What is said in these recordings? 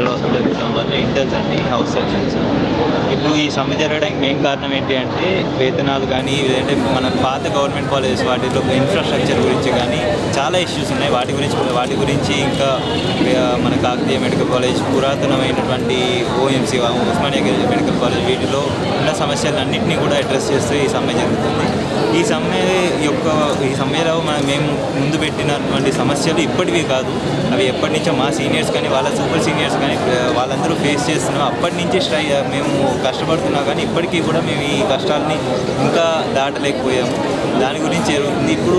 Central hospital నిజామాబాద్లో ఇంటర్స్ అండి house surgeons ఇప్పుడు ఈ సమ్మె జరగడానికి మెయిన్ కారణం ఏంటి అంటే వేతనాలు కానీ లేదంటే మన పాత గవర్నమెంట్ కాలేజెస్ వాటిలో ఇన్ఫ్రాస్ట్రక్చర్ గురించి కానీ చాలా ఇష్యూస్ ఉన్నాయి. వాటి గురించి వాటి గురించి ఇంకా మన కాకతీయ మెడికల్ కాలేజ్ పురాతనమైనటువంటి ఓఎంసీ ఉస్మానియా మెడికల్ కాలేజ్ వీటిలో ఉన్న సమస్యలన్నింటినీ కూడా అడ్రస్ చేస్తూ ఈ సమ్మె జరుగుతుంది. ఈ సమ్మె యొక్క ఈ సమ్మెలో మనం మేము ముందు పెట్టినటువంటి సమస్యలు ఇప్పటివి కాదు. అవి ఎప్పటి నుంచో మా సీనియర్స్ కానీ వాళ్ళ సూపర్ సీనియర్స్ కానీ వాళ్ళందరూ ఫేస్ చేస్తున్నాం. అప్పటి నుంచే స్ట్రై మేము కష్టపడుతున్నాం. కానీ ఇప్పటికీ కూడా మేము ఈ కష్టాలని ఇంకా దాటలేకపోయాము. దాని గురించి జరుగుతుంది ఇప్పుడు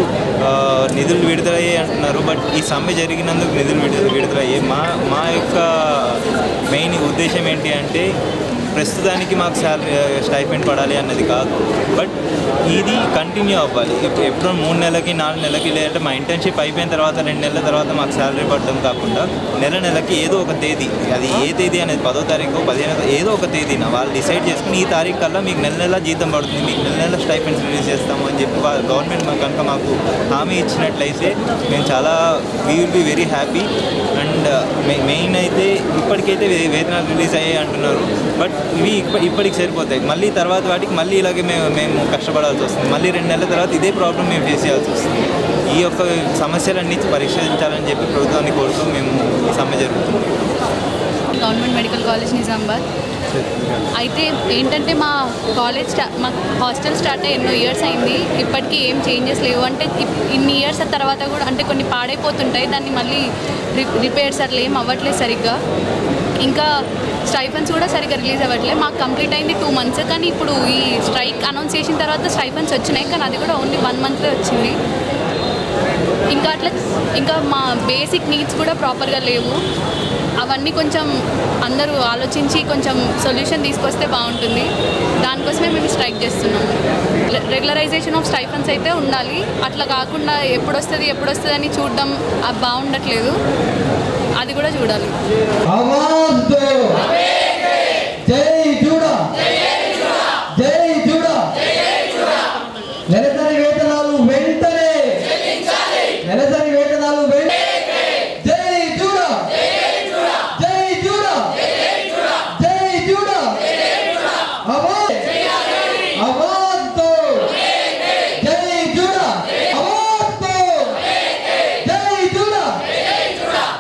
నిధులు విడుదల అయ్యాయి అంటున్నారు. బట్ ఈ సమ్మె జరిగినందుకు నిధులు విడుదల విడుదల అయ్యాయి మా మా యొక్క మెయిన్ ఉద్దేశం ఏంటి అంటే ప్రస్తుతానికి మాకు శాలరీ స్టైఫెండ్ పడాలి అన్నది కాదు. బట్ ఇది కంటిన్యూ అవ్వాలి. ఎప్పుడో మూడు నెలలకి నాలుగు నెలలకి లేదంటే మా ఇంటర్న్షిప్ అయిపోయిన తర్వాత రెండు నెలల తర్వాత మాకు శాలరీ పడడం కాకుండా నెల నెలకి ఏదో ఒక తేదీ అది ఏ తేదీ అనేది పదో తారీఖు పదిహేను ఏదో ఒక తేదీన వాళ్ళు డిసైడ్ చేసుకుని ఈ తారీఖు కల్లా మీకు నెల నెల జీతం పడుతుంది. మీకు నెల నెల స్టైఫెండ్స్ రిలీజ్ చేస్తాము అని చెప్పి గవర్నమెంట్ కనుక మాకు హామీ ఇచ్చినట్లయితే మేము చాలా we will be very happy and main అయితే ఇప్పటికైతే వే- వేతనాలు రిలీజ్ అయ్యాయి అంటున్నారు. బట్ ఇవి ఇప్పటికి సరిపోతాయి. మళ్ళీ తర్వాత వాటికి మళ్ళీ ఇలాగే మేము మేము కష్టపడాల్సి వస్తుంది. మళ్ళీ రెండు నెలల తర్వాత ఇదే ప్రాబ్లం మేము ఫేస్ చేయాల్సి వస్తుంది. ఈ యొక్క సమస్యలన్నీ పరిష్కరించాలని చెప్పి ప్రభుత్వాన్ని కోరుతూ మేము ఈ సమ్మె జరుగుతుంది. Government medical college Nizamabad. అయితే ఏంటంటే మా కాలేజ్ మా హాస్టల్ స్టార్ట్ అయ్యి ఎన్నో ఇయర్స్ అయింది. ఇప్పటికీ ఏం చేంజెస్ లేవు. అంటే ఇన్ని ఇయర్స్ తర్వాత కూడా అంటే కొన్ని పాడైపోతుంటాయి. దాన్ని మళ్ళీ రిపేర్స్ అట్లా ఏం అవ్వట్లేదు సరిగ్గా. ఇంకా స్టైఫన్స్ కూడా సరిగ్గా రిలీజ్ అవ్వట్లేదు. మాకు కంప్లీట్ అయింది టూ మంత్స్. కానీ ఇప్పుడు ఈ స్ట్రైక్ అనౌన్స్ చేసిన తర్వాత స్టైఫన్స్ వచ్చినాయి. కానీ అది కూడా ఓన్లీ వన్ మంత్లో వచ్చింది. ఇంకా అట్లా ఇంకా మా బేసిక్ నీడ్స్ కూడా ప్రాపర్గా లేవు. అవన్నీ కొంచెం అందరూ ఆలోచించి కొంచెం సొల్యూషన్ తీసుకొస్తే బాగుంటుంది. దానికోసమే మేము స్ట్రైక్ చేస్తున్నాం. రెగ్యులరైజేషన్ ఆఫ్ స్టైఫన్స్ అయితే ఉండాలి. అట్లా కాకుండా ఎప్పుడొస్తుంది ఎప్పుడొస్తుంది అని చూడడం బాగుండట్లేదు అది కూడా చూడాలి.